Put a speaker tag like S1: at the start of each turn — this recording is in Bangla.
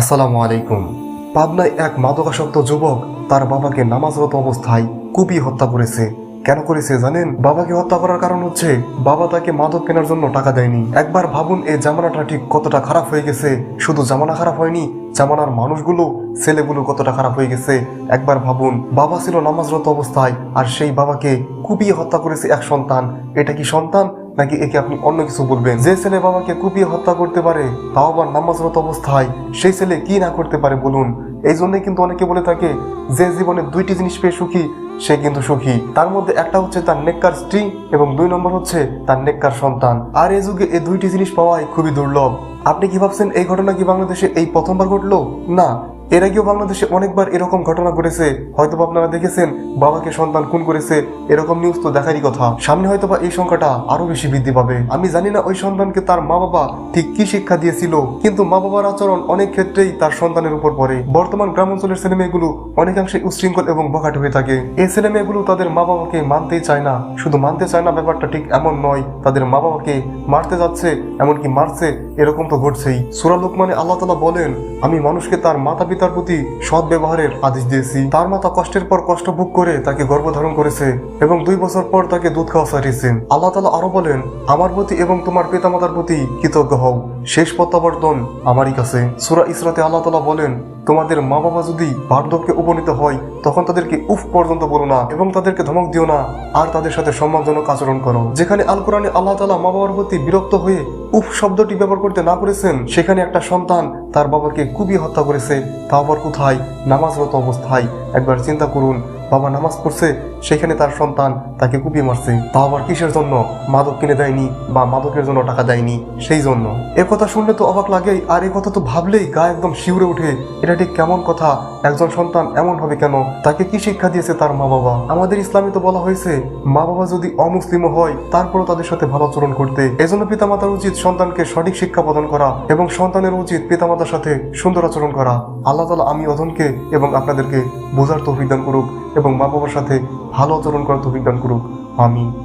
S1: আসসালামু আলাইকুম। পাবনায় এক মাদকাসক্ত যুবক তার বাবাকে নামাজরত অবস্থায় কুপি হত্যা করেছে। কেন করেছে জানেন? বাবাকে হত্যা করার কারণ হচ্ছে বাবা তাকে মাদক কেনার জন্য টাকা দেয়নি। একবার ভাবুন, এই জামানাটা ঠিক কতটা খারাপ হয়ে গেছে। শুধু জামানা খারাপ হয়নি, জামানার মানুষগুলো, ছেলেগুলো কতটা খারাপ হয়ে গেছে। একবার ভাবুন, বাবা ছিল নামাজরত অবস্থায় আর সেই বাবাকে কুপিয়ে হত্যা করেছে এক সন্তান। এটা কি সন্তান? নাকি একে আপনি অন্য কিছু বলবেন? যে ছেলে বাবাকে কুপিয়ে হত্যা করতে পারে, তাও আবার নামাজরত অবস্থায়, সেই ছেলে কি না করতে পারে বলুন? এই জন্যই কিন্তু অনেকে বলে থাকে, যে জীবনে দুইটি জিনিস পেয়ে সুখী, সে কিন্তু সুখী। তার মধ্যে একটা হচ্ছে তার নেককার স্ত্রী এবং দুই নম্বর হচ্ছে তার নেককার সন্তান। আর এই যুগে এই দুইটি জিনিস পাওয়াই খুবই দুর্লভ। আপনি কি ভাবছেন এই ঘটনা কি বাংলাদেশে এই প্রথমবার ঘটলো? না এর আগেও বাংলাদেশে অনেকবার এরকম ঘটনা ঘটেছে। হয়তো আপনারা দেখেছেন, বাবাকে সন্তান খুন করেছে, এরকম নিউজ তো দেখারই কথা। সামনে হয়তো বা এই সংখ্যাটা আরও বেশি বৃদ্ধি পাবে। আমি জানি না ওই সন্তানকে তার মা বাবা ঠিক কি শিক্ষা দিয়েছিল, কিন্তু মা বাবার আচরণ অনেক ক্ষেত্রেই তার সন্তানের উপর পড়ে। বর্তমান গ্রাম অঞ্চলের ছেলে মেয়েগুলো অনেকাংশে উশৃঙ্খল এবং বখাট হয়ে থাকে। এই ছেলে মেয়েগুলো তাদের মা বাবাকে মানতেই চায় না। শুধু মানতে চায় না, ব্যাপারটা ঠিক এমন নয়। তাদের মা বাবাকে মারতে যাচ্ছে, এমনকি মারছে, এরকম তো ঘটছেই। সুরা মানে আল্লাহ তালা বলেন, আমি মানুষকে তার মাতা পিতার প্রতি সৎ ব্যবহারের আদেশ দিয়েছি। তার মাতা কষ্টের পর কষ্ট ভোগ করে তাকে গর্ভধারণ করেছে এবং দুই বছর পর তাকে দুধ খাওয়া সারিয়েছেন আল্লাহ তালা আরও বলেন, আমার প্রতি এবং তোমার পিতামাতার প্রতি কৃতজ্ঞ হও। শেষ প্রত্যাবর্তন আমারই কাছে। সুরা ইসরাতে আল্লাহ তালা বলেন, তোমাদের মা বাবা যদি বার্ধক্যে উপনীত হয়, তখন তাদেরকে উফ পর্যন্ত বলো না এবং তাদেরকে ধমক দিও না, আর তাদের সাথে সম্মানজনক আচরণ করো। যেখানে আল কোরআনে আল্লাহ তালা মা বাবার প্রতি বিরক্ত হয়ে উফ শব্দটি ব্যবহার করতে না করেছেন, সেখানে একটা সন্তান তার বাবাকে খুবই হত্যা করেছে। তা আবার কোথায়? নামাজরত অবস্থায়। একবার চিন্তা করুন বাবা নামাজ পড়ছে, সেখানে তার সন্তান তাকে কুপিয়ে মারছে। তা আবার কিসের জন্য? মাদক কিনে দেয়নি বা মাদকের জন্য টাকা দেয়নি, সেই জন্য। এ কথা শুনলে তো অবাক লাগেই, আর এ কথা তো ভাবলেই গা একদম শিউরে ওঠে। এটা ঠিক কেমন কথা? একজন সন্তান এমন হবে কেন? তাকে কি শিক্ষা দিয়েছে তার মা বাবা আমাদের ইসলামে তো বলা হয়েছে মা বাবা যদি অমুসলিমও হয়, তারপরও তাদের সাথে ভালো আচরণ করতে। এজন্য পিতামাতার উচিত সন্তানকে সঠিক শিক্ষা প্রদান করা এবং সন্তানের উচিত পিতামাতার সাথে সুন্দর আচরণ করা। আল্লাহ তালা আমি অধনকে এবং আপনাদেরকে বোঝার দান করুক। এবং মা বাবার সাথে ভালো আচরণ করার তৌফিক দান করুক। আমি